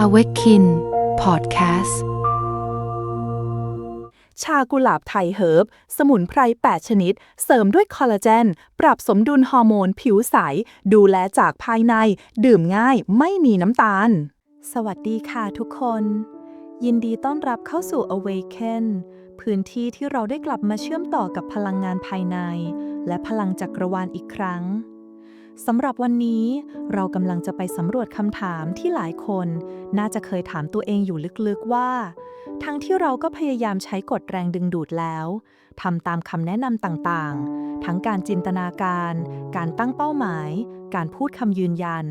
Awaken Podcast ชากุหลาบไทยเฮิร์บ สมุนไพร 8 ชนิด เสริมด้วยคอลลาเจน ปรับสมดุลฮอร์โมนผิวใส ดูแลจากภายใน ดื่มง่ายไม่มีน้ำตาล สวัสดีค่ะทุกคน ยินดีต้อนรับเข้าสู่ Awaken พื้นที่ที่เราได้กลับมาเชื่อมต่อกับพลังงานภายใน และพลังจักรวาลอีกครั้ง สำหรับวันนี้เรากำลังจะไปสำรวจคำถามที่หลายคน น่าจะเคยถามตัวเองอยู่ลึกๆว่า ทั้งที่เราก็พยายามใช้กฎแรงดึงดูดแล้วทำตามคำแนะนำต่างๆ ทั้งการจินตนาการ การตั้งเป้าหมาย การพูดคำยืนยัน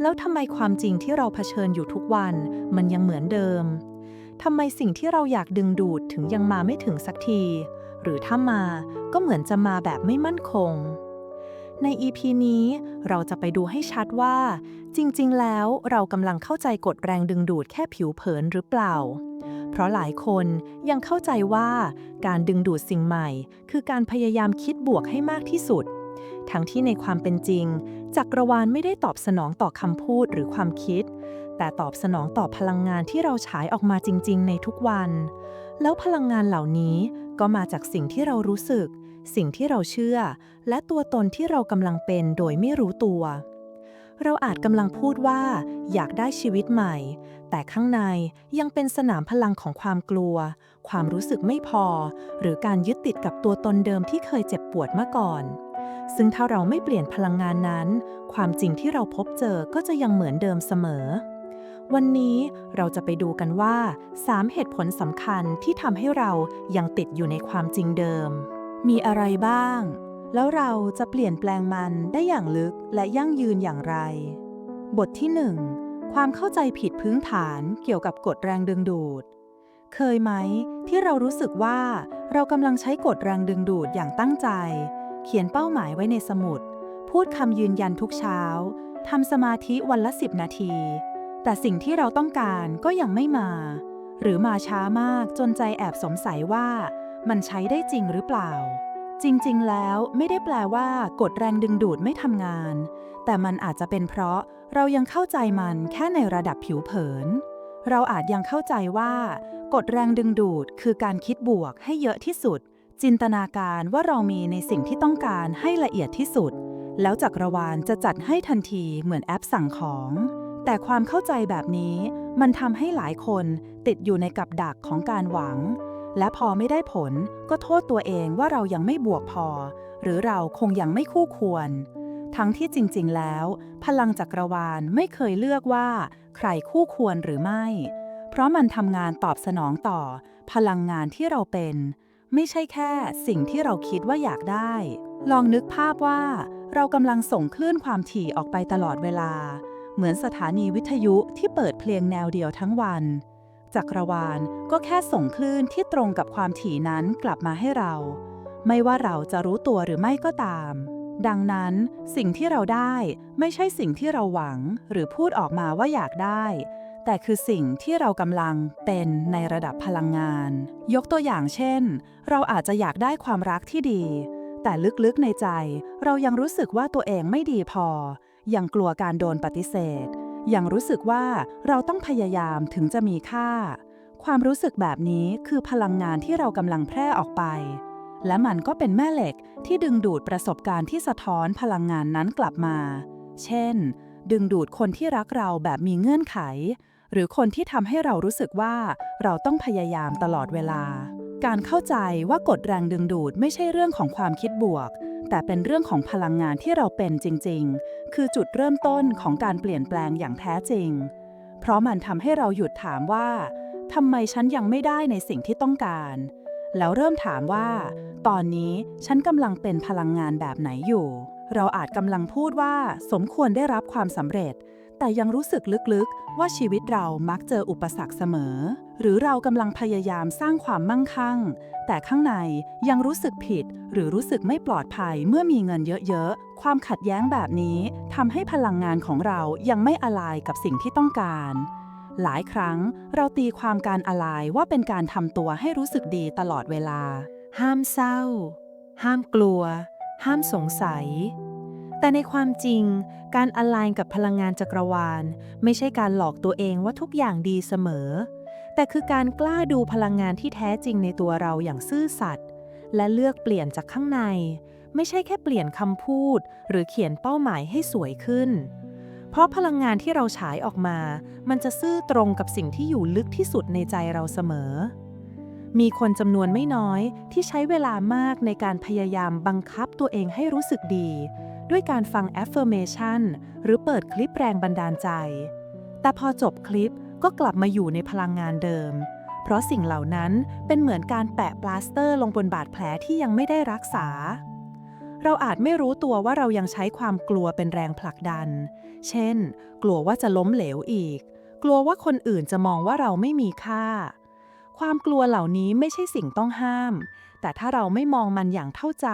แล้วทำไมความจริงที่เราเผชิญอยู่ทุกวัน มันยังเหมือนเดิมทำไมสิ่งที่เราอยากดึงดูดถึงยังมาไม่ถึงสักที หรือถ้ามาก็เหมือนจะมาแบบไม่มั่นคง ใน EP นี้เราจะไปดูให้ชัดว่า จริง ๆ แล้วเรากำลังเข้าใจกฎแรงดึงดูดแค่ผิวเผินหรือเปล่า เพราะหลายคนยังเข้าใจว่าการดึงดูดสิ่งใหม่ คือการพยายามคิดบวกให้มากที่สุด ทั้งที่ในความเป็นจริง จักรวาลไม่ได้ตอบสนองต่อคำพูดหรือความคิด แต่ตอบสนองต่อพลังงานที่เราฉายออกมาจริง ๆ ในทุกวัน แล้วพลังงานเหล่านี้ก็มาจากสิ่งที่เรารู้สึก สิ่งที่เราเชื่อ และตัวตนที่เรากำลังเป็นโดยไม่รู้ตัว เราอาจกำลังพูดว่า อยากได้ชีวิตใหม่ แต่ข้างในยังเป็นสนามพลังของความกลัว ความรู้สึกไม่พอ หรือการยึดติดกับตัวตนเดิมที่เคยเจ็บปวดมาก่อน ซึ่งถ้าเราไม่เปลี่ยนพลังงานนั้น ความจริงที่เราพบเจอก็จะยังเหมือนเดิมเสมอวันนี้เราจะไปดูกันว่า 3 เหตุผลสำคัญที่ทำให้เรายังติดอยู่ในความจริงเดิม มีอะไรบ้าง แล้วเราจะเปลี่ยนแปลงมันได้อย่างลึกและยั่งยืนอย่างไร บทที่ 1 ความเข้าใจผิดพื้นฐานเกี่ยวกับกฎแรงดึงดูด เคยไหมที่เรารู้สึกว่าเรากำลังใช้กฎแรงดึงดูดอย่างตั้งใจ เขียนเป้าหมายไว้ในสมุด พูดคำยืนยันทุกเช้าทำสมาธิวันละ 10 นาที แต่สิ่งที่เราต้องการก็ยังไม่มา หรือมาช้ามากจนใจแอบสงสัยว่า มันใช้ได้จริงหรือเปล่า จริงๆ แล้วไม่ได้แปลว่ากฎแรงดึงดูดไม่ทำงาน แต่มันอาจจะเป็นเพราะเรายังเข้าใจมันแค่ในระดับผิวเผิน เราอาจยังเข้าใจว่ากฎแรงดึงดูดคือการคิดบวกให้เยอะที่สุด จินตนาการว่าเรามีในสิ่งที่ต้องการให้ละเอียดที่สุด แล้วจักรวาลจะจัดให้ทันทีเหมือนแอปสั่งของ แต่ความเข้าใจแบบนี้มันทำให้หลายคนติดอยู่ในกับดักของการหวัง และพอไม่ได้ผลก็โทษตัวเองว่าเรายังไม่บวกพอ หรือเราคงยังไม่คู่ควร ทั้งที่จริงๆ แล้ว พลังจักรวาลไม่เคยเลือกว่า ใครคู่ควรหรือไม่ เพราะมันทำงานตอบสนองต่อ พลังงานที่เราเป็น ไม่ใช่แค่สิ่งที่เราคิดว่าอยากได้ ลองนึกภาพว่า เรากำลังส่งคลื่นความถี่ออกไปตลอดเวลา เหมือนสถานีวิทยุที่เปิดเพลงแนวเดียวทั้งวัน จักรวาลก็แค่ส่งคลื่นที่ตรงกับความถี่นั้นกลับมาให้เรา ไม่ว่าเราจะรู้ตัวหรือไม่ก็ตาม ดังนั้นสิ่งที่เราได้ไม่ใช่สิ่งที่เราหวังหรือพูดออกมาว่าอยากได้ แต่คือสิ่งที่เรากำลังเป็นในระดับพลังงาน ยกตัวอย่างเช่น เราอาจจะอยากได้ความรักที่ดี แต่ลึกๆในใจ เรายังรู้สึกว่าตัวเองไม่ดีพอ ยังกลัวการโดนปฏิเสธ ยังรู้สึกว่าเราต้องพยายามถึงจะมีค่า ความรู้สึกแบบนี้คือพลังงานที่เรากำลังแพร่ออกไป และมันก็เป็นแม่เหล็กที่ดึงดูดประสบการณ์ที่สะท้อนพลังงานนั้นกลับมา เช่น ดึงดูดคนที่รักเราแบบมีเงื่อนไข หรือคนที่ทำให้เรารู้สึกว่าเราต้องพยายามตลอดเวลา การเข้าใจว่ากฎแรงดึงดูดไม่ใช่เรื่องของความคิดบวก แต่เป็นเรื่องของพลังงานที่เราเป็นจริง ๆ คือจุดเริ่มต้นของการเปลี่ยนแปลงอย่างแท้จริง เพราะมันทำให้เราหยุดถามว่าทำไมฉันยังไม่ได้ในสิ่งที่ต้องการ แล้วเริ่มถามว่า ตอนนี้ฉันกำลังเป็นพลังงานแบบไหนอยู่ เราอาจกำลังพูดว่า สมควรได้รับความสำเร็จ แต่ยังรู้สึกลึกๆ ว่าชีวิตเรามักเจออุปสรรคเสมอ หรือเรากำลังพยายามสร้างความมั่งคั่ง แต่ข้างในยังรู้สึกผิด หรือรู้สึกไม่ปลอดภัยเมื่อมีเงินเยอะๆ ความขัดแย้งแบบนี้ทำให้พลังงานของเรายังไม่อลายกับสิ่งที่ต้องการหลายครั้งเราตีความการอลายว่าเป็นการทำตัวให้รู้สึกดีตลอดเวลา ห้ามเศร้า ห้ามกลัว ห้ามสงสัย แต่ในความจริง การอ l ไลน์กับพลังงานจักรวาล ไม่ใช่การหลอกตัวเองว่าทุกอย่างดีเสมอ แต่คือการกล้าดูพลังงานที่แท้จริงในตัวเราอย่างซื่อสัตย์และเลือกเปลี่ยนจากข้างใน ไม่ใช่แค่เปลี่ยนคำพูด หรือเขียนเป้าหมายให้สวยขึ้น เพราะพลังงานที่เราฉายออกมา มันจะซื่อตรงกับสิ่งที่อยู่ลึกที่สุดในใจเราเสมอ มีคนจำนวนไม่น้อยที่ใช้เวลามากในการพยายามบังคับตัวเองให้รู้สึกดี ด้วยการฟัง affirmation หรือเปิดคลิปแรงบันดาลใจ แต่พอจบคลิปก็กลับมาอยู่ในพลังงานเดิม เพราะสิ่งเหล่านั้นเป็นเหมือนการแปะปลาสเตอร์ลงบนบาดแผลที่ยังไม่ได้รักษา เราอาจไม่รู้ตัวว่าเรายังใช้ความกลัวเป็นแรงผลักดัน เช่น กลัวว่าจะล้มเหลวอีก กลัวว่าคนอื่นจะมองว่าเราไม่มีค่า ความกลัวเหล่านี้ไม่ใช่สิ่งต้องห้าม แต่ถ้าเราไม่มองมันอย่างเข้าใจ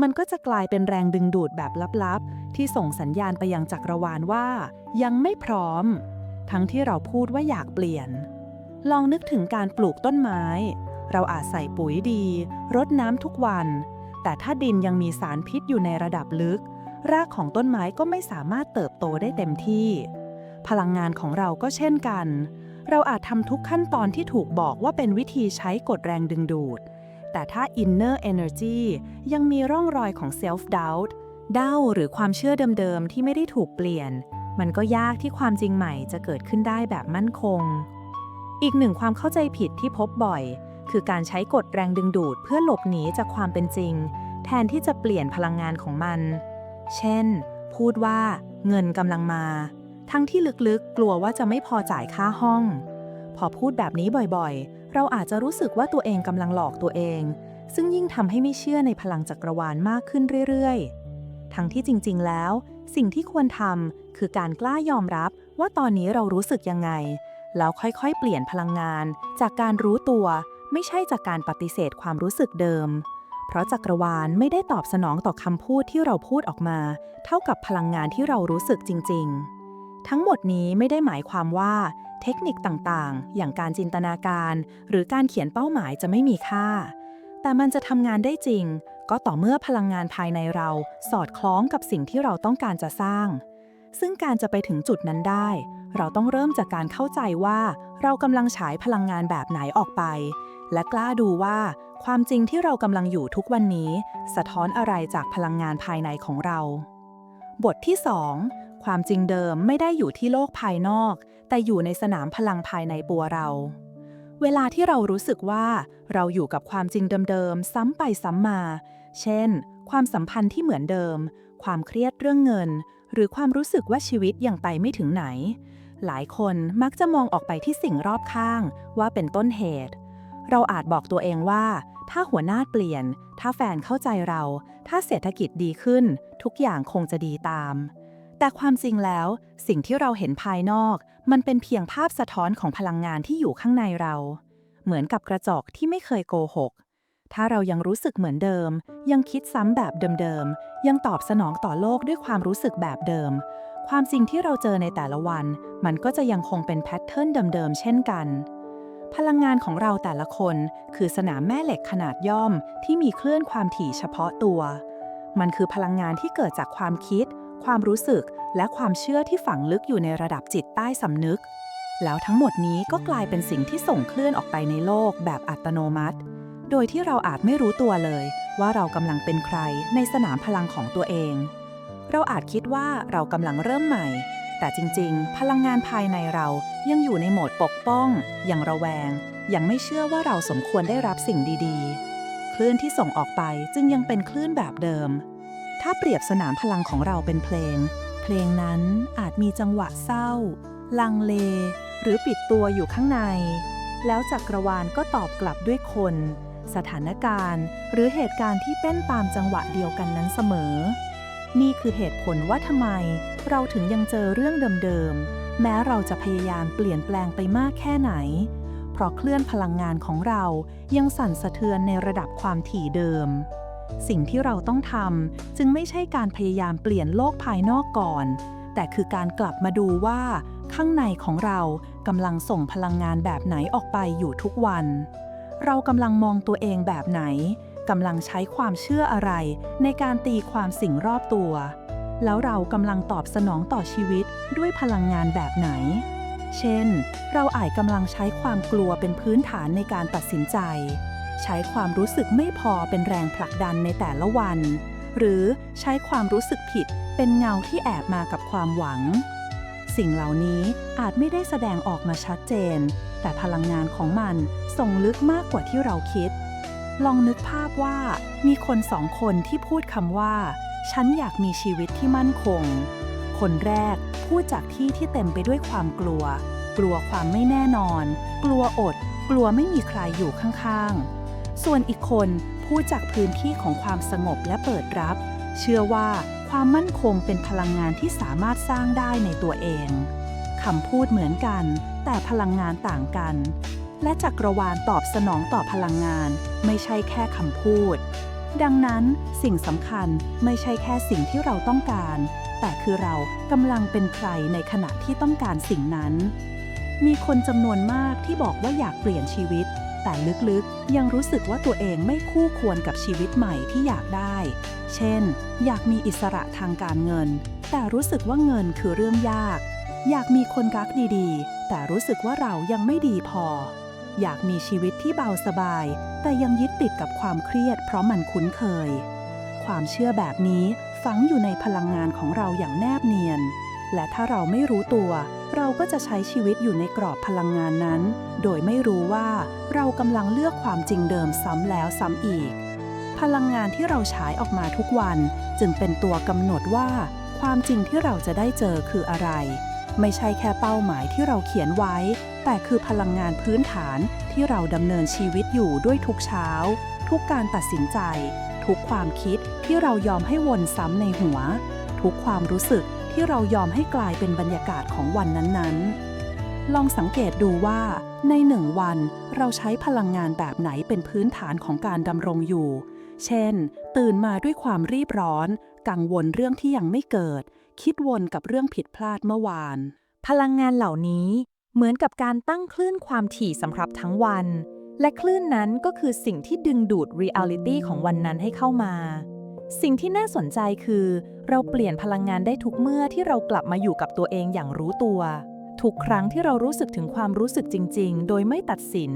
มันก็จะกลายเป็นแรงดึงดูดแบบลับๆ ที่ส่งสัญญาณไปยังจักรวาลว่า ยังไม่พร้อม ทั้งที่เราพูดว่าอยากเปลี่ยน ลองนึกถึงการปลูกต้นไม้ เราอาจใส่ปุ๋ยดี รดน้ำทุกวัน แต่ถ้าดินยังมีสารพิษอยู่ในระดับลึก รากของต้นไม้ก็ไม่สามารถเติบโตได้เต็มที่ พลังงานของเราก็เช่นกัน เราอาจทำทุกขั้นตอนที่ถูกบอกว่าเป็นวิธีใช้กฎแรงดึงดูด แต่ถ้า inner energy ยังมีร่องรอยของ self doubt เด้าหรือความเชื่อเดิมๆ ที่ไม่ได้ถูกเปลี่ยน มันก็ยากที่ความจริงใหม่จะเกิดขึ้นได้แบบมั่นคง อีกหนึ่งความเข้าใจผิดที่พบบ่อย คือการใช้กฎแรงดึงดูดเพื่อหลบหนีจากความเป็นจริง แทนที่จะเปลี่ยนพลังงานของมัน เช่น พูดว่าเงินกำลังมา ทั้งที่ลึกๆกลัวว่าจะไม่พอจ่ายค่าห้อง พอพูดแบบนี้บ่อยๆ เราอาจจะรู้สึกว่าตัวเองกำลังหลอกตัวเอง ซึ่งยิ่งทำให้ไม่เชื่อในพลังจักรวาลมากขึ้นเรื่อยๆ ทั้งที่จริง ๆ แล้ว สิ่งที่ควรทำคือการกล้ายอมรับว่าตอนนี้เรารู้สึกยังไง แล้วค่อยๆ เปลี่ยนพลังงาน จากการรู้ตัว ไม่ใช่จากการปฏิเสธความรู้สึกเดิม เพราะจักรวาลไม่ได้ตอบสนองต่อคำพูดที่เราพูดออกมา เท่ากับพลังงานที่เรารู้สึกจริง ๆ ทั้งหมดนี้ไม่ได้หมายความว่า เทคนิคต่างๆ อย่างการจินตนาการ หรือการเขียนเป้าหมายจะไม่มีค่า แต่มันจะทำงานได้จริง ก็ต่อเมื่อพลังงานภายในเราสอดคล้องกับสิ่งที่เราต้องการจะสร้าง ซึ่งการจะไปถึงจุดนั้นได้ เราต้องเริ่มจากการเข้าใจว่า เรากำลังฉายพลังงานแบบไหนออกไป และกล้าดูว่า ความจริงที่เรากำลังอยู่ทุกวันนี้ สะท้อนอะไรจากพลังงานภายในของเรา บทที่ 2 ความจริงเดิมไม่ได้อยู่ที่โลกภายนอก แต่อยู่ในสนามพลังภายในตัวเรา เวลาที่เรารู้สึกว่าเราอยู่กับความจริงเดิมๆ ซ้ำไปซ้ำมา เช่น ความสัมพันธ์ที่เหมือนเดิม ความเครียดเรื่องเงิน หรือความรู้สึกว่าชีวิตยังไปไม่ถึงไหน หลายคนมักจะมองออกไปที่สิ่งรอบข้างว่าเป็นต้นเหตุ เราอาจบอกตัวเองว่า ถ้าหัวหน้าเปลี่ยน ถ้าแฟนเข้าใจเรา ถ้าเศรษฐกิจดีขึ้น ทุกอย่างคงจะดีตามแต่ความจริงแล้ว สิ่งที่เราเห็นภายนอก มันเป็นเพียงภาพสะท้อนของพลังงานที่อยู่ข้างในเรา เหมือนกับกระจกที่ไม่เคยโกหก ถ้าเรายังรู้สึกเหมือนเดิม ยังคิดซ้ำแบบเดิมๆ ยังตอบสนองต่อโลกด้วยความรู้สึกแบบเดิม ความจริงที่เราเจอในแต่ละวัน มันก็จะยังคงเป็นแพทเทิร์นเดิมๆ เช่นกันพลังงานของเราแต่ละคนคือสนามแม่เหล็กขนาดย่อมที่มีคลื่นความถี่เฉพาะตัว มันคือพลังงานที่เกิดจากความคิด ความรู้สึกและความเชื่อที่ฝังลึกอยู่ในระดับจิตใต้สำนึก แล้วทั้งหมดนี้ก็กลายเป็นสิ่งที่ส่งเคลื่อนออกไปในโลกแบบอัตโนมัติ โดยที่เราอาจไม่รู้ตัวเลย ว่าเรากำลังเป็นใครในสนามพลังของตัวเอง เราอาจคิดว่าเรากำลังเริ่มใหม่ แต่จริงๆ พลังงานภายในเรายังอยู่ในโหมดปกป้อง ยังระแวง ยังไม่เชื่อว่าเราสมควรได้รับสิ่งดีๆ คลื่นที่ส่งออกไปจึงยังเป็นคลื่นแบบเดิม ถ้าเปรียบสนามพลังของเราเป็นเพลง เพลงนั้นอาจมีจังหวะเศร้า ลังเล หรือปิดตัวอยู่ข้างใน แล้วจักรวาลก็ตอบกลับด้วยคน สถานการณ์ หรือเหตุการณ์ที่เต้นตามจังหวะเดียวกันนั้นเสมอ นี่คือเหตุผลว่าทำไม เราถึงยังเจอเรื่องเดิมๆ แม้เราจะพยายามเปลี่ยนแปลงไปมากแค่ไหน เพราะเคลื่อนพลังงานของเรายังสั่นสะเทือนในระดับความถี่เดิม สิ่งที่เราต้องทำจึงไม่ใช่การพยายามเปลี่ยนโลกภายนอกก่อน แต่คือการกลับมาดูว่า ข้างในของเรากำลังส่งพลังงานแบบไหนออกไปอยู่ทุกวัน เรากำลังมองตัวเองแบบไหนกำลังใช้ความเชื่ออะไร ในการตีความสิ่งรอบตัว แล้วเรากำลังตอบสนองต่อชีวิตด้วยพลังงานแบบไหน เช่น เราอาจกำลังใช้ความกลัวเป็นพื้นฐานในการตัดสินใจ ใช้ความรู้สึกไม่พอเป็นแรงผลักดันในแต่ละวัน หรือใช้ความรู้สึกผิดเป็นเงาที่แอบมากับความหวัง สิ่งเหล่านี้อาจไม่ได้แสดงออกมาชัดเจน แต่พลังงานของมันส่งลึกมากกว่าที่เราคิด ลองนึกภาพว่ามีคนสองคนที่พูดคำว่า ฉันอยากมีชีวิตที่มั่นคง คนแรกพูดจากที่ที่เต็มไปด้วยความกลัว กลัวความไม่แน่นอน กลัวอด กลัวไม่มีใครอยู่ข้างๆ ส่วนอีกคนพูดจากพื้นที่ของความสงบและเปิดรับ เชื่อว่าความมั่นคงเป็นพลังงานที่สามารถสร้างได้ในตัวเองคำพูดเหมือนกัน แต่พลังงานต่างกัน และจักรวาลตอบสนองต่อพลังงาน ไม่ใช่แค่คำพูด ดังนั้นสิ่งสำคัญไม่ใช่แค่สิ่งที่เราต้องการ แต่คือเรากำลังเป็นใครในขณะที่ต้องการสิ่งนั้น มีคนจำนวนมากที่บอกว่าอยากเปลี่ยนชีวิต แต่ลึกๆ ยังรู้สึกว่าตัวเองไม่คู่ควรกับชีวิตใหม่ที่อยากได้ เช่น อยากมีอิสระทางการเงิน แต่รู้สึกว่าเงินคือเรื่องยาก อยากมีคนรักดีๆ แต่รู้สึกว่าเรายังไม่ดีพอ อยากมีชีวิตที่เบาสบาย แต่ยังยึดติดกับความเครียด เพราะมันคุ้นเคย ความเชื่อแบบนี้ฝังอยู่ในพลังงานของเราอย่างแนบเนียน และถ้าเราไม่รู้ตัว เราก็จะใช้ชีวิตอยู่ในกรอบพลังงานนั้น โดยไม่รู้ว่าเรากำลังเลือกความจริงเดิมซ้ำแล้วซ้ำอีก พลังงานที่เราฉายออกมาทุกวัน จึงเป็นตัวกำหนดว่า ความจริงที่เราจะได้เจอคืออะไร ไม่ใช่แค่เป้าหมายที่เราเขียนไว้ แต่คือพลังงานพื้นฐานที่เราดำเนินชีวิตอยู่ด้วยทุกเช้า ทุกการตัดสินใจ ทุกความคิดที่เรายอมให้วนซ้ำในหัว ทุกความรู้สึก ที่เรายอมให้กลายเป็นบรรยากาศของวันนั้นๆ ลองสังเกตดูว่า ในหนึ่งวันเราใช้พลังงานแบบไหนเป็นพื้นฐานของการดำรงอยู่ เช่น ตื่นมาด้วยความรีบร้อน กังวลเรื่องที่ยังไม่เกิด คิดวนกับเรื่องผิดพลาดเมื่อวาน พลังงานเหล่านี้เหมือนกับการตั้งคลื่นความถี่สำหรับทั้งวัน และคลื่นนั้นก็คือสิ่งที่ดึงดูดเรียลิตี้ของวันนั้นให้เข้ามา สิ่งที่น่าสนใจคือ เราเปลี่ยนพลังงานได้ทุกเมื่อที่เรากลับมาอยู่กับตัวเองอย่างรู้ตัว ทุกครั้งที่เรารู้สึกถึงความรู้สึกจริง ๆ โดยไม่ตัดสิน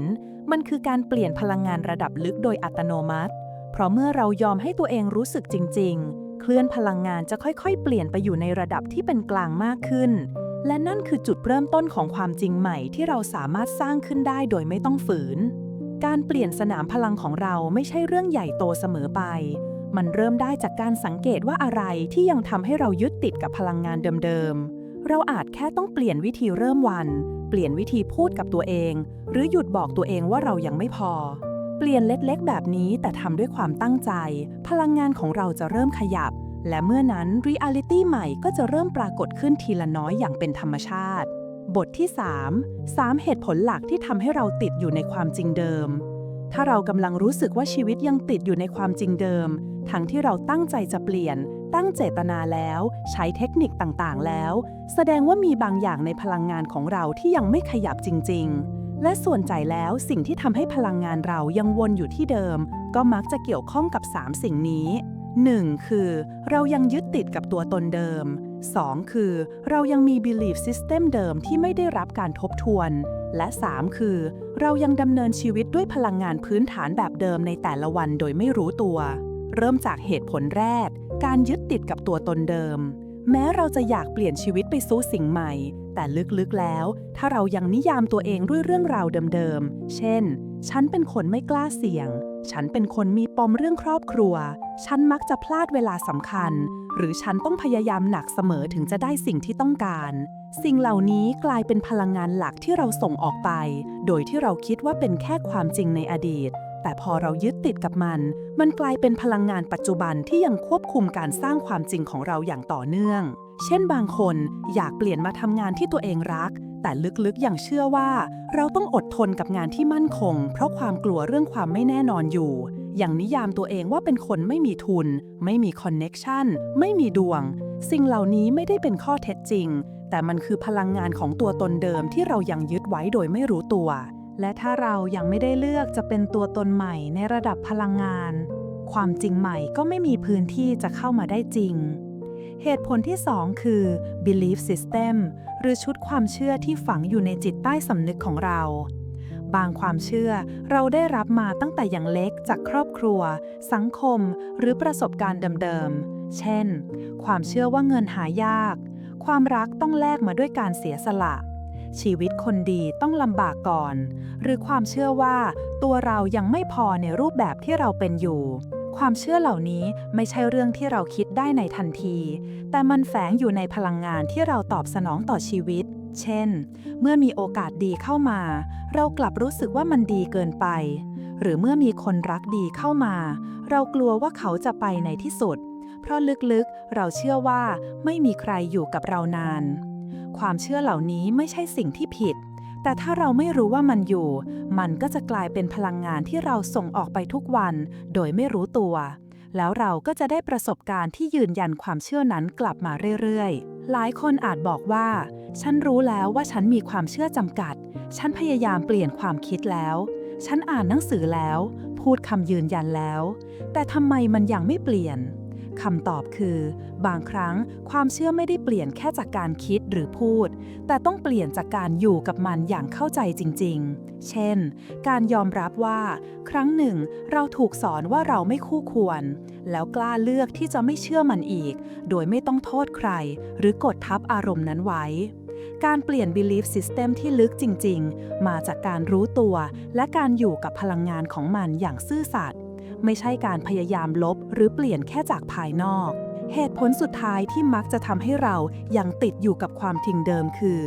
มันคือการเปลี่ยนพลังงานระดับลึกโดยอัตโนมัติ เพราะเมื่อเรายอมให้ตัวเองรู้สึกจริง ๆ เคลื่อนพลังงานจะค่อยๆ เปลี่ยนไปอยู่ในระดับที่เป็นกลางมากขึ้น และนั่นคือจุดเริ่มต้นของความจริงใหม่ที่เราสามารถสร้างขึ้นได้โดยไม่ต้องฝืน การเปลี่ยนสนามพลังของเราไม่ใช่เรื่องใหญ่โตเสมอไป มันเริ่มได้จากการสังเกตว่าอะไรที่ยังทำให้เรายึดติดกับพลังงานเดิมๆ เราอาจแค่ต้องเปลี่ยนวิธีเริ่มวัน เปลี่ยนวิธีพูดกับตัวเอง หรือหยุดบอกตัวเองว่าเรายังไม่พอ เปลี่ยนเล็กๆ แบบนี้แต่ทำด้วยความตั้งใจ พลังงานของเราจะเริ่มขยับ และเมื่อนั้นรีอ l i ตี้ใหม่ก็จะเริ่มปรากฏขึ้นทีละน้อยอย่างเป็นธรรมชาติ บทที่ 3 3 เหตุผลหลักที่ทำให้เราติดอยู่ในความจริงเดิมถ้าเรากำลังรู้สึกว่าชีวิตยังติดอยู่ในความจริงเดิม ทั้งที่เราตั้งใจจะเปลี่ยน ตั้งเจตนาแล้ว ใช้เทคนิคต่างๆ แล้ว แสดงว่ามีบางอย่างในพลังงานของเราที่ยังไม่ขยับจริง ๆ และส่วนใหญ่แล้วสิ่งที่ทำให้พลังงานเรายังวนอยู่ที่เดิม ก็มักจะเกี่ยวข้องกับ 3 สิ่งนี้ 1. คือ เรายังยึดติดกับตัวตนเดิม 2. คือ เรายังมี belief system เดิมที่ไม่ได้รับการทบทวน และ 3. คือ เรายังดำเนินชีวิตด้วยพลังงานพื้นฐานแบบเดิมในแต่ละวันโดยไม่รู้ตัว เริ่มจากเหตุผลแรก การยึดติดกับตัวตนเดิม แม้เราจะอยากเปลี่ยนชีวิตไปสู่สิ่งใหม่ แต่ลึกๆแล้ว ถ้าเรายังนิยามตัวเองด้วยเรื่องราวเดิมๆ เช่น ฉันเป็นคนไม่กล้าเสี่ยง ฉันเป็นคนมีปมเรื่องครอบครัว ฉันมักจะพลาดเวลาสำคัญ หรือฉันต้องพยายามหนักเสมอถึงจะได้สิ่งที่ต้องการ สิ่งเหล่านี้กลายเป็นพลังงานหลักที่เราส่งออกไป โดยที่เราคิดว่าเป็นแค่ความจริงในอดีต แต่พอเรายึดติดกับมัน มันกลายเป็นพลังงานปัจจุบันที่ยังควบคุมการสร้างความจริงของเราอย่างต่อเนื่อง เช่นบางคนอยากเปลี่ยนมาทำงานที่ตัวเองรัก แต่ลึกๆยังเชื่อว่า เราต้องอดทนกับงานที่มั่นคง เพราะความกลัวเรื่องความไม่แน่นอนอยู่ อย่างนิยามตัวเองว่าเป็นคนไม่มีทุน ไม่มีคอนเน็กชันไม่มีดวง สิ่งเหล่านี้ไม่ได้เป็นข้อเท็จจริง แต่มันคือพลังงานของตัวตนเดิมที่เรายังยึดไว้โดยไม่รู้ตัว และถ้าเรายังไม่ได้เลือกจะเป็นตัวตนใหม่ในระดับพลังงาน ความจริงใหม่ก็ไม่มีพื้นที่จะเข้ามาได้จริง เหตุผลที่ 2 คือ belief system หรือชุดความเชื่อที่ฝังอยู่ในจิตใต้สำนึกของเรา บางความเชื่อเราได้รับมาตั้งแต่อย่างเล็กจากครอบครัว สังคม หรือประสบการณ์เดิมๆ เช่น ความเชื่อว่าเงินหายาก ความรักต้องแลกมาด้วยการเสียสละ ชีวิตคนดีต้องลำบากก่อน หรือความเชื่อว่าตัวเรายังไม่พอในรูปแบบที่เราเป็นอยู่ ความเชื่อเหล่านี้ไม่ใช่เรื่องที่เราคิดได้ในทันที แต่มันแฝงอยู่ในพลังงานที่เราตอบสนองต่อชีวิต เช่น เมื่อมีโอกาสดีเข้ามา เรากลับรู้สึกว่ามันดีเกินไป หรือเมื่อมีคนรักดีเข้ามา เรากลัวว่าเขาจะไปในที่สุด เพราะลึกๆ เราเชื่อว่าไม่มีใครอยู่กับเรานาน ความเชื่อเหล่านี้ไม่ใช่สิ่งที่ผิด แต่ถ้าเราไม่รู้ว่ามันอยู่ มันก็จะกลายเป็นพลังงานที่เราส่งออกไปทุกวัน โดยไม่รู้ตัว แล้วเราก็จะได้ประสบการณ์ที่ยืนยันความเชื่อนั้นกลับมาเรื่อยๆ หลายคนอาจบอกว่า ฉันรู้แล้วว่าฉันมีความเชื่อจำกัด ฉันพยายามเปลี่ยนความคิดแล้ว ฉันอ่านหนังสือแล้ว พูดคำยืนยันแล้ว แต่ทำไมมันยังไม่เปลี่ยน คำตอบคือ บางครั้งความเชื่อไม่ได้เปลี่ยนแค่จากการคิดหรือพูด แต่ต้องเปลี่ยนจากการอยู่กับมันอย่างเข้าใจจริง ๆ เช่น การยอมรับว่า ครั้งหนึ่ง เราถูกสอนว่าเราไม่คู่ควร แล้วกล้าเลือกที่จะไม่เชื่อมันอีก โดยไม่ต้องโทษใคร หรือกดทับอารมณ์นั้นไว้การเปลี่ยน belief system ที่ลึกจริง ๆ มาจากการรู้ตัว และการอยู่กับพลังงานของมันอย่างซื่อสัตย์ ไม่ใช่การพยายามลบหรือเปลี่ยนแค่จากภายนอก เหตุผลสุดท้ายที่มักจะทำให้เรายังติดอยู่กับความทิ้งเดิมคือ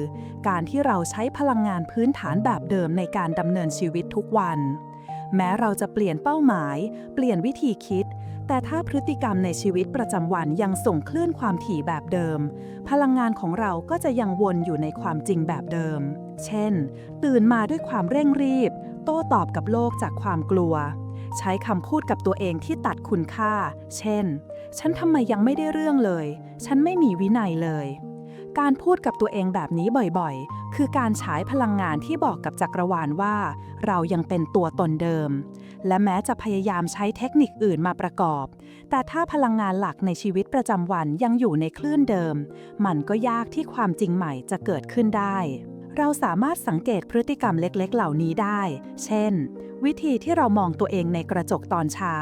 การที่เราใช้พลังงานพื้นฐานแบบเดิมในการดำเนินชีวิตทุกวัน แม้เราจะเปลี่ยนเป้าหมาย เปลี่ยนวิธีคิด แต่ถ้าพฤติกรรมในชีวิตประจำวันยังส่งคลื่นความถี่แบบเดิม พลังงานของเราก็จะยังวนอยู่ในความจริงแบบเดิม เช่น ตื่นมาด้วยความเร่งรีบ โต้ตอบกับโลกจากความกลัว ใช้คำพูดกับตัวเองที่ตัดคุณค่า เช่น ฉันทำไมยังไม่ได้เรื่องเลย ฉันไม่มีวินัยเลย การพูดกับตัวเองแบบนี้บ่อยๆ คือการฉายพลังงานที่บอกกับจักรวาลว่า เรายังเป็นตัวตนเดิม และแม้จะพยายามใช้เทคนิคอื่นมาประกอบ แต่ถ้าพลังงานหลักในชีวิตประจำวันยังอยู่ในคลื่นเดิม มันก็ยากที่ความจริงใหม่จะเกิดขึ้นได้เราสามารถสังเกตพฤติกรรมเล็กๆ เหล่านี้ได้ เช่น วิธีที่เรามองตัวเองในกระจกตอนเช้า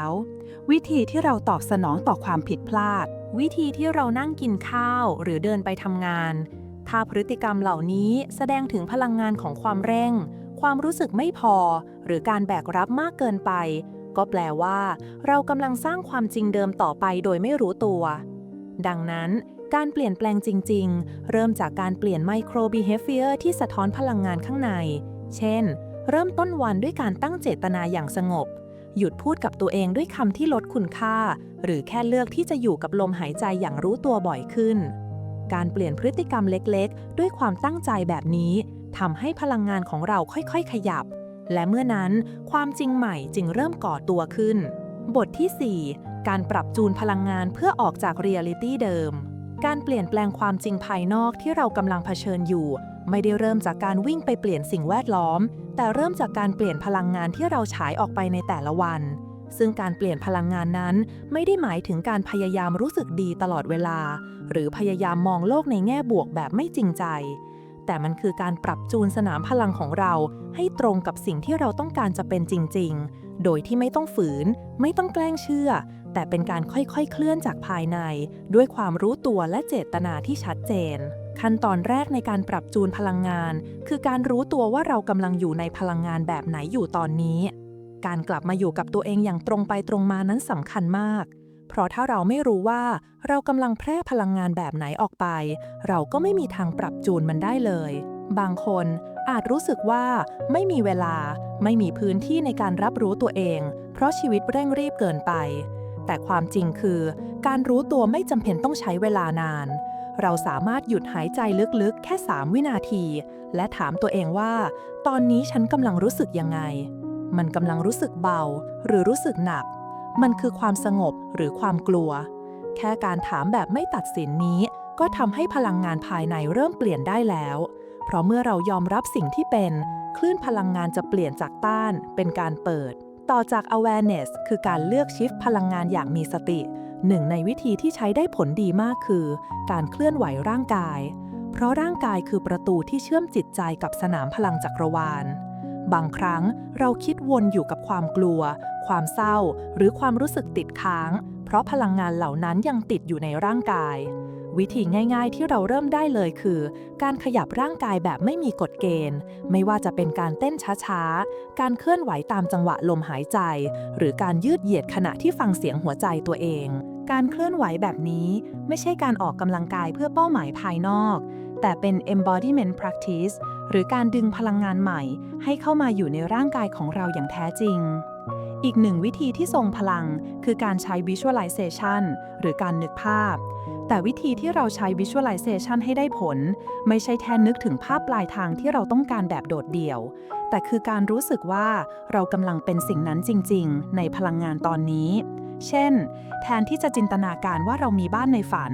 วิธีที่เราตอบสนองต่อความผิดพลาด วิธีที่เรานั่งกินข้าวหรือเดินไปทำงาน ถ้าพฤติกรรมเหล่านี้แสดงถึงพลังงานของความเร่ง ความรู้สึกไม่พอ หรือการแบกรับมากเกินไป ก็แปลว่า เรากำลังสร้างความจริงเดิมต่อไปโดยไม่รู้ตัว ดังนั้นการเปลี่ยนแปลงจริง ๆ เริ่มจากการเปลี่ยนไมโคร behavior ที่สะท้อนพลังงานข้างใน เช่น เริ่มต้นวันด้วยการตั้งเจตนาอย่างสงบ หยุดพูดกับตัวเองด้วยคำที่ลดคุณค่า หรือแค่เลือกที่จะอยู่กับลมหายใจอย่างรู้ตัวบ่อยขึ้น การเปลี่ยนพฤติกรรมเล็กๆ ด้วยความตั้งใจแบบนี้ทำให้พลังงานของเราค่อยๆ ขยับ และเมื่อนั้นความจริงใหม่จึงเริ่มก่อตัวขึ้น บทที่ 4 การปรับจูนพลังงานเพื่อออกจากเรียลิตี้เดิม การเปลี่ยนแปลงความจริงภายนอกที่เรากำลังเผชิญอยู่ ไม่ได้เริ่มจากการวิ่งไปเปลี่ยนสิ่งแวดล้อม แต่เริ่มจากการเปลี่ยนพลังงานที่เราฉายออกไปในแต่ละวัน ซึ่งการเปลี่ยนพลังงานนั้นไม่ได้หมายถึงการพยายามรู้สึกดีตลอดเวลา หรือพยายามมองโลกในแง่บวกแบบไม่จริงใจ แต่มันคือการปรับจูนสนามพลังของเรา ให้ตรงกับสิ่งที่เราต้องการจะเป็นจริง ๆ โดยที่ไม่ต้องฝืน ไม่ต้องแกล้งเชื่อ แต่เป็นการค่อยๆ เคลื่อนจากภายใน ด้วยความรู้ตัวและเจตนาที่ชัดเจน ขั้นตอนแรกในการปรับจูนพลังงาน คือการรู้ตัวว่าเรากำลังอยู่ในพลังงานแบบไหนอยู่ตอนนี้ การกลับมาอยู่กับตัวเองอย่างตรงไปตรงมานั้นสำคัญมาก เพราะถ้าเราไม่รู้ว่าเรากำลังแพร่พลังงานแบบไหนออกไป เราก็ไม่มีทางปรับจูนมันได้เลย บางคนอาจรู้สึกว่าไม่มีเวลา ไม่มีพื้นที่ในการรับรู้ตัวเอง เพราะชีวิตเร่งรีบเกินไป แต่ความจริงคือ การรู้ตัวไม่จำเป็นต้องใช้เวลานาน เราสามารถหยุดหายใจลึกๆ แค่ 3 วินาที และถามตัวเองว่า ตอนนี้ฉันกำลังรู้สึกยังไง มันกำลังรู้สึกเบา หรือรู้สึกหนัก มันคือความสงบหรือความกลัว แค่การถามแบบไม่ตัดสินนี้ ก็ทำให้พลังงานภายในเริ่มเปลี่ยนได้แล้ว เพราะเมื่อเรายอมรับสิ่งที่เป็น คลื่นพลังงานจะเปลี่ยนจากต้าน เป็นการเปิด ต่อจาก awareness คือการเลือกชิฟพลังงานอย่างมีสติ หนึ่งในวิธีที่ใช้ได้ผลดีมากคือ การเคลื่อนไหวร่างกาย เพราะร่างกายคือประตูที่เชื่อมจิตใจกับสนามพลังจักรวาล บางครั้งเราคิดวนอยู่กับความกลัว ความเศร้า หรือความรู้สึกติดค้าง เพราะพลังงานเหล่านั้นยังติดอยู่ในร่างกาย วิธีง่าย ๆ ที่เราเริ่มได้เลยคือ การขยับร่างกายแบบไม่มีกฎเกณฑ์ ไม่ว่าจะเป็นการเต้นช้าๆ การเคลื่อนไหวตามจังหวะลมหายใจ หรือการยืดเหยียดขณะที่ฟังเสียงหัวใจตัวเอง การเคลื่อนไหวแบบนี้ไม่ใช่การออกกำลังกายเพื่อเป้าหมายภายนอก แต่เป็น embodiment practice หรือการดึงพลังงานใหม่ ให้เข้ามาอยู่ในร่างกายของเราอย่างแท้จริงอีกหนึ่งวิธีที่ทรงพลังคือการใช้ visualization หรือการนึกภาพ แต่วิธีที่เราใช้ visualization ให้ได้ผล ไม่ใช่แค่นึกถึงภาพปลายทางที่เราต้องการแบบโดดเดี่ยว แต่คือการรู้สึกว่าเรากำลังเป็นสิ่งนั้นจริง ๆ ในพลังงานตอนนี้ เช่น แทนที่จะจินตนาการว่าเรามีบ้านในฝัน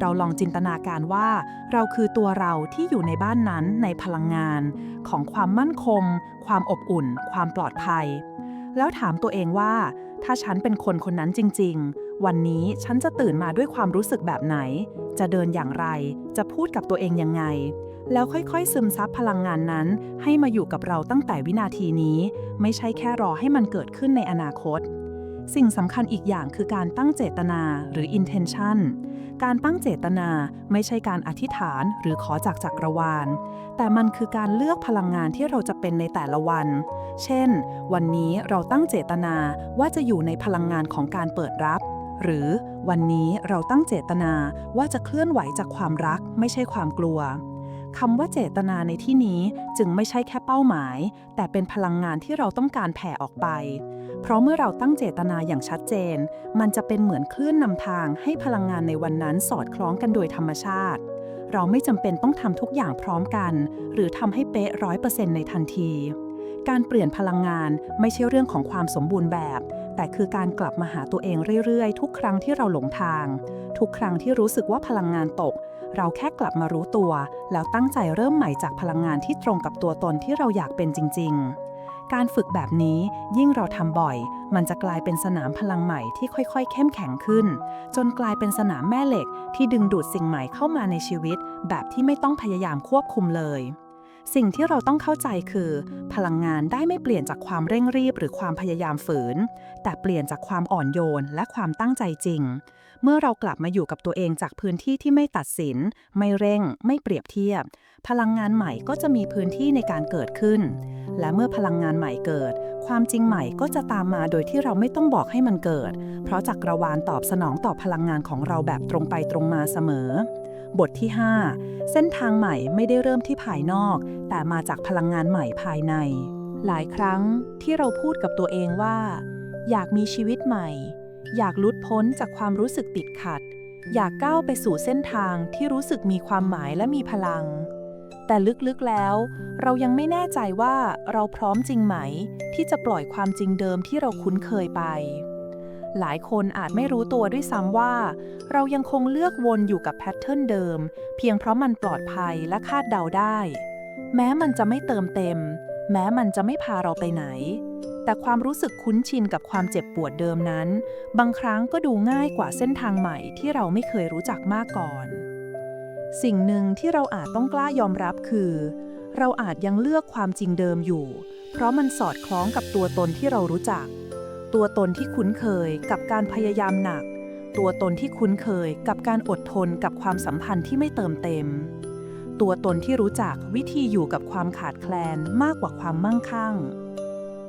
เราลองจินตนาการว่า เราคือตัวเราที่อยู่ในบ้านนั้นในพลังงาน ของความมั่นคง ความอบอุ่น ความปลอดภัย แล้วถามตัวเองว่า ถ้าฉันเป็นคนคนนั้นจริง ๆ วันนี้ฉันจะตื่นมาด้วยความรู้สึกแบบไหน จะเดินอย่างไร จะพูดกับตัวเองยังไง แล้วค่อยๆ ซึมซับพลังงานนั้น ให้มาอยู่กับเราตั้งแต่วินาทีนี้ ไม่ใช่แค่รอให้มันเกิดขึ้นในอนาคต สิ่งสำคัญอีกอย่างคือการตั้งเจตนาหรือ intention การตั้งเจตนาไม่ใช่การอธิษฐานหรือขอจากจักรวาล แต่มันคือการเลือกพลังงานที่เราจะเป็นในแต่ละวัน เช่น วันนี้เราตั้งเจตนาว่าจะอยู่ในพลังงานของการเปิดรับ หรือวันนี้เราตั้งเจตนาว่าจะเคลื่อนไหวจากความรักไม่ใช่ความกลัวคำว่าเจตนาในที่นี้จึงไม่ใช่แค่เป้าหมาย แต่เป็นพลังงานที่เราต้องการแผ่ออกไป เพราะเมื่อเราตั้งเจตนาอย่างชัดเจน มันจะเป็นเหมือนคลื่นนำทางให้พลังงานในวันนั้นสอดคล้องกันโดยธรรมชาติ เราไม่จำเป็นต้องทำทุกอย่างพร้อมกัน หรือทำให้เป๊ะร้อยเปอร์เซ็นต์ในทันที การเปลี่ยนพลังงานไม่ใช่เรื่องของความสมบูรณ์แบบ แต่คือการกลับมาหาตัวเองเรื่อยๆ ทุกครั้งที่เราหลงทาง ทุกครั้งที่รู้สึกว่าพลังงานตก เราแค่กลับมารู้ตัว แล้วตั้งใจเริ่มใหม่จากพลังงานที่ตรงกับตัวตนที่เราอยากเป็นจริง ๆ การฝึกแบบนี้ยิ่งเราทำบ่อย มันจะกลายเป็นสนามพลังใหม่ที่ค่อยๆ เข้มแข็งขึ้น จนกลายเป็นสนามแม่เหล็กที่ดึงดูดสิ่งใหม่เข้ามาในชีวิต แบบที่ไม่ต้องพยายามควบคุมเลย สิ่งที่เราต้องเข้าใจคือ พลังงานได้ไม่เปลี่ยนจากความเร่งรีบหรือความพยายามฝืน แต่เปลี่ยนจากความอ่อนโยนและความตั้งใจจริง เมื่อเรากลับมาอยู่กับตัวเองจากพื้นที่ที่ไม่ตัดสิน ไม่เร่ง ไม่เปรียบเทียบ พลังงานใหม่ก็จะมีพื้นที่ในการเกิดขึ้น และเมื่อพลังงานใหม่เกิด ความจริงใหม่ก็จะตามมาโดยที่เราไม่ต้องบอกให้มันเกิด เพราะจักรวาลตอบสนองต่อพลังงานของเราแบบตรงไปตรงมาเสมอ บทที่ 5 เส้นทางใหม่ไม่ได้เริ่มที่ภายนอก แต่มาจากพลังงานใหม่ภายใน หลายครั้งที่เราพูดกับตัวเองว่า อยากมีชีวิตใหม่ อยากลุดพ้นจากความรู้สึกติดขัด อยากก้าวไปสู่เส้นทางที่รู้สึกมีความหมายและมีพลัง แต่ลึกๆแล้ว เรายังไม่แน่ใจว่าเราพร้อมจริงไหม ที่จะปล่อยความจริงเดิมที่เราคุ้นเคยไป หลายคนอาจไม่รู้ตัวด้วยซ้ำว่า เรายังคงเลือกวนอยู่กับแพทเทิร์นเดิม เพียงเพราะมันปลอดภัยและคาดเดาได้ แม้มันจะไม่เติมเต็ม แม้มันจะไม่พาเราไปไหน แต่ความรู้สึกคุ้นชินกับความเจ็บปวดเดิมนั้น บางครั้งก็ดูง่ายกว่าเส้นทางใหม่ที่เราไม่เคยรู้จักมาก่อน สิ่งหนึ่งที่เราอาจต้องกล้ายอมรับคือ เราอาจยังเลือกความจริงเดิมอยู่ เพราะมันสอดคล้องกับตัวตนที่เรารู้จัก ตัวตนที่คุ้นเคยกับการพยายามหนัก ตัวตนที่คุ้นเคยกับการอดทนกับความสัมพันธ์ที่ไม่เติมเต็ม ตัวตนที่รู้จักวิธีอยู่กับความขาดแคลนมากกว่าความมั่งคั่ง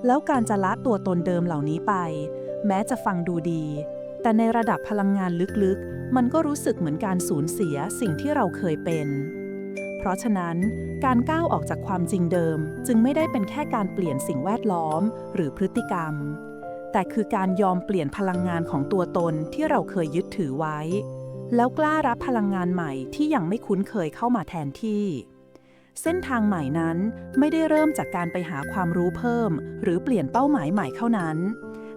แล้วการจะละตัวตนเดิมเหล่านี้ไป แม้จะฟังดูดี แต่ในระดับพลังงานลึกๆ มันก็รู้สึกเหมือนการสูญเสียสิ่งที่เราเคยเป็น เพราะฉะนั้นการก้าวออกจากความจริงเดิมจึงไม่ได้เป็นแค่การเปลี่ยนสิ่งแวดล้อม หรือพฤติกรรม แต่คือการยอมเปลี่ยนพลังงานของตัวตนที่เราเคยยึดถือไว้ แล้วกล้ารับพลังงานใหม่ที่ยังไม่คุ้นเคยเข้ามาแทนที่ เส้นทางใหม่นั้นไม่ได้เริ่มจากการไปหาความรู้เพิ่ม หรือเปลี่ยนเป้าหมายใหม่เท่านั้น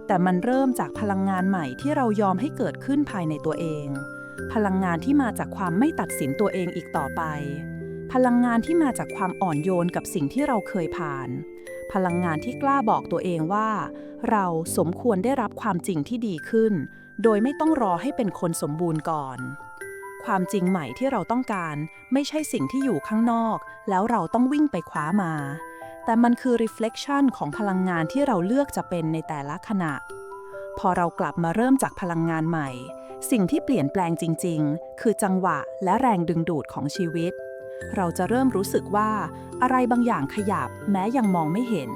แต่มันเริ่มจากพลังงานใหม่ที่เรายอมให้เกิดขึ้นภายในตัวเอง พลังงานที่มาจากความไม่ตัดสินตัวเองอีกต่อไป พลังงานที่มาจากความอ่อนโยนกับสิ่งที่เราเคยผ่าน พลังงานที่กล้าบอกตัวเองว่า เราสมควรได้รับความจริงที่ดีขึ้น โดยไม่ต้องรอให้เป็นคนสมบูรณ์ก่อน ความจริงใหม่ที่เราต้องการไม่ใช่สิ่งที่อยู่ข้างนอก แล้วเราต้องวิ่งไปคว้ามา แต่มันคือ reflection ของพลังงานที่เราเลือกจะเป็นในแต่ละขณะ พอเรากลับมาเริ่มจากพลังงานใหม่ สิ่งที่เปลี่ยนแปลงจริง ๆ คือจังหวะและแรงดึงดูดของชีวิต เราจะเริ่มรู้สึกว่าอะไรบางอย่างขยับแม้ยังมองไม่เห็น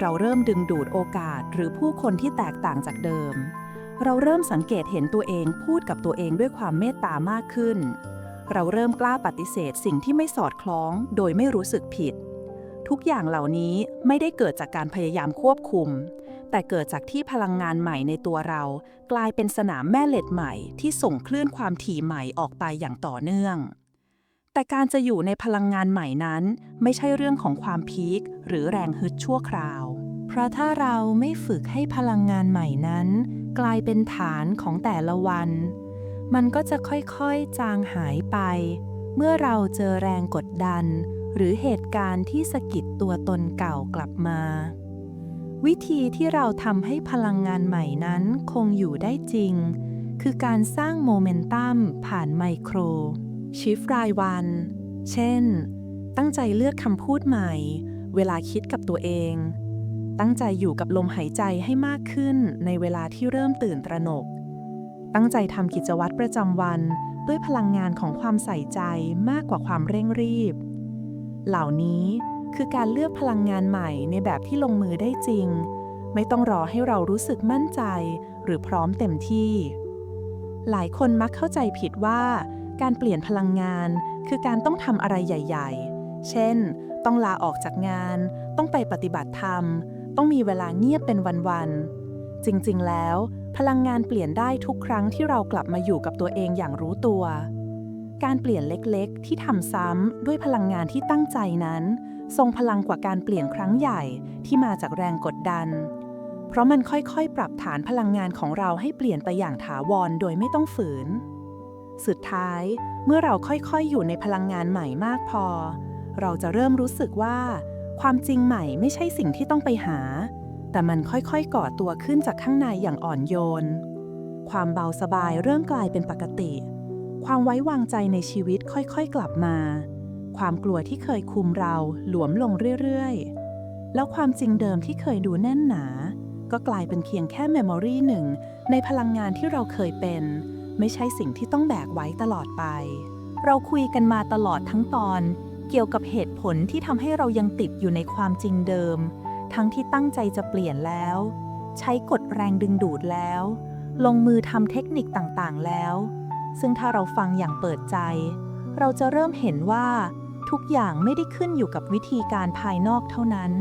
เราเริ่มดึงดูดโอกาสหรือผู้คนที่แตกต่างจากเดิม เราเริ่มสังเกตเห็นตัวเองพูดกับตัวเองด้วยความเมตตามากขึ้น เราเริ่มกล้าปฏิเสธสิ่งที่ไม่สอดคล้องโดยไม่รู้สึกผิด ทุกอย่างเหล่านี้ไม่ได้เกิดจากการพยายามควบคุม แต่เกิดจากที่พลังงานใหม่ในตัวเรา กลายเป็นสนามแม่เหล็กใหม่ที่ส่งคลื่นความถี่ใหม่ออกไปอย่างต่อเนื่อง แต่การจะอยู่ในพลังงานใหม่นั้น ไม่ใช่เรื่องของความพีคหรือแรงฮึดชั่วคราว เพราะถ้าเราไม่ฝึกให้พลังงานใหม่นั้น กลายเป็นฐานของแต่ละวัน มันก็จะค่อยๆจางหายไป เมื่อเราเจอแรงกดดัน หรือเหตุการณ์ที่สะกิดตัวตนเก่ากลับมา วิธีที่เราทำให้พลังงานใหม่นั้นคงอยู่ได้จริง คือการสร้างโมเมนตัมผ่านไมโคร ชิฟรายวัน เช่น ตั้งใจเลือกคำพูดใหม่ เวลาคิดกับตัวเอง ตั้งใจอยู่กับลมหายใจให้มากขึ้นในเวลาที่เริ่มตื่นตระหนก ตั้งใจทำกิจวัตรประจำวันด้วยพลังงานของความใส่ใจมากกว่าความเร่งรีบ เหล่านี้คือการเลือกพลังงานใหม่ในแบบที่ลงมือได้จริง ไม่ต้องรอให้เรารู้สึกมั่นใจหรือพร้อมเต็มที่ หลายคนมักเข้าใจผิดว่า การเปลี่ยนพลังงาน คือการต้องทำอะไรใหญ่ ๆ เช่น ต้องลาออกจากงาน ต้องไปปฏิบัติธรรม ต้องมีเวลาเงียบเป็นวันๆ จริงๆ แล้ว พลังงานเปลี่ยนได้ทุกครั้งที่เรากลับมาอยู่กับตัวเองอย่างรู้ตัว การเปลี่ยนเล็กๆ ที่ทำซ้ำด้วยพลังงานที่ตั้งใจนั้น ทรงพลังกว่าการเปลี่ยนครั้งใหญ่ที่มาจากแรงกดดัน เพราะมันค่อยๆ ปรับฐานพลังงานของเราให้เปลี่ยนไปอย่างถาวรโดยไม่ต้องฝืน สุดท้าย เมื่อเราค่อยๆอยู่ในพลังงานใหม่มากพอ เราจะเริ่มรู้สึกว่า ความจริงใหม่ไม่ใช่สิ่งที่ต้องไปหา แต่มันค่อยๆก่อตัวขึ้นจากข้างในอย่างอ่อนโยน ความเบาสบายเริ่มกลายเป็นปกติ ความไว้วางใจในชีวิตค่อยๆกลับมา ความกลัวที่เคยคุมเราหลวมลงเรื่อยๆ แล้วความจริงเดิมที่เคยดูแน่นหนา ก็กลายเป็นเพียงแค่เมมโมรีหนึ่งในพลังงานที่เราเคยเป็น ไม่ใช่สิ่งที่ต้องแบกไว้ตลอดไป เราคุยกันมาตลอดทั้งตอน เกี่ยวกับเหตุผลที่ทำให้เรายังติดอยู่ในความจริงเดิม ทั้งที่ตั้งใจจะเปลี่ยนแล้ว ใช้กฎแรงดึงดูดแล้ว ลงมือทำเทคนิคต่างๆแล้ว ซึ่งถ้าเราฟังอย่างเปิดใจ เราจะเริ่มเห็นว่า ทุกอย่างไม่ได้ขึ้นอยู่กับวิธีการภายนอกเท่านั้น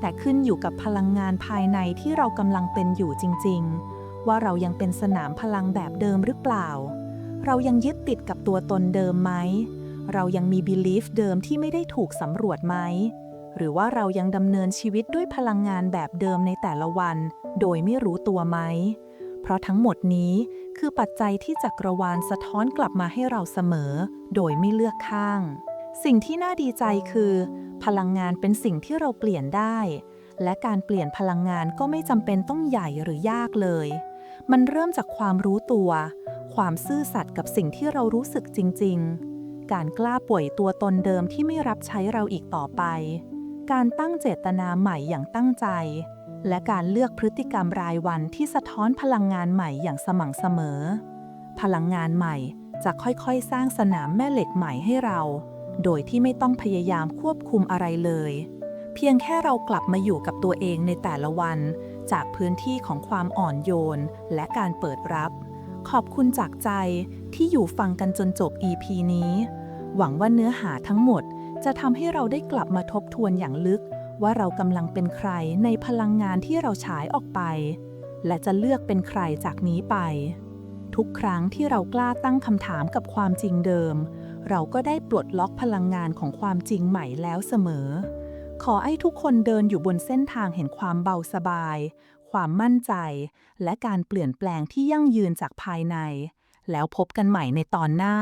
แต่ขึ้นอยู่กับพลังงานภายในที่เรากำลังเป็นอยู่จริง ๆ ว่าเรายังเป็นสนามพลังแบบเดิมหรือเปล่า เรายังยึดติดกับตัวตนเดิมไหม เรายังมี belief เดิมที่ไม่ได้ถูกสำรวจไหม หรือว่าเรายังดำเนินชีวิตด้วยพลังงานแบบเดิมในแต่ละวัน โดยไม่รู้ตัวไหม เพราะทั้งหมดนี้คือปัจจัยที่จักรวาลสะท้อนกลับมาให้เราเสมอ โดยไม่เลือกข้าง สิ่งที่น่าดีใจคือ พลังงานเป็นสิ่งที่เราเปลี่ยนได้และการเปลี่ยนพลังงานก็ไม่จำเป็นต้องใหญ่หรือยากเลย มันเริ่มจากความรู้ตัว ความซื่อสัตย์กับสิ่งที่เรารู้สึกจริง ๆ การกล้าป่วยตัวตนเดิมที่ไม่รับใช้เราอีกต่อไป การตั้งเจตนาใหม่อย่างตั้งใจ และการเลือกพฤติกรรมรายวันที่สะท้อนพลังงานใหม่อย่างสม่ำเสมอ พลังงานใหม่จะค่อยๆ สร้างสนามแม่เหล็กใหม่ให้เรา โดยที่ไม่ต้องพยายามควบคุมอะไรเลย เพียงแค่เรากลับมาอยู่กับตัวเองในแต่ละวัน จากพื้นที่ของความอ่อนโยนและการเปิดรับ ขอบคุณจากใจที่อยู่ฟังกันจนจบ EP นี้ หวังว่าเนื้อหาทั้งหมดจะทำให้เราได้กลับมาทบทวนอย่างลึก ว่าเรากำลังเป็นใครในพลังงานที่เราฉายออกไป และจะเลือกเป็นใครจากนี้ไป ทุกครั้งที่เรากล้าตั้งคำถามกับความจริงเดิม เราก็ได้ปลดล็อกพลังงานของความจริงใหม่แล้วเสมอ ขอให้ทุกคนเดินอยู่บนเส้นทางแห่งความเบาสบาย ความมั่นใจ และการเปลี่ยนแปลงที่ยั่งยืนจากภายใน แล้วพบกันใหม่ในตอนหน้า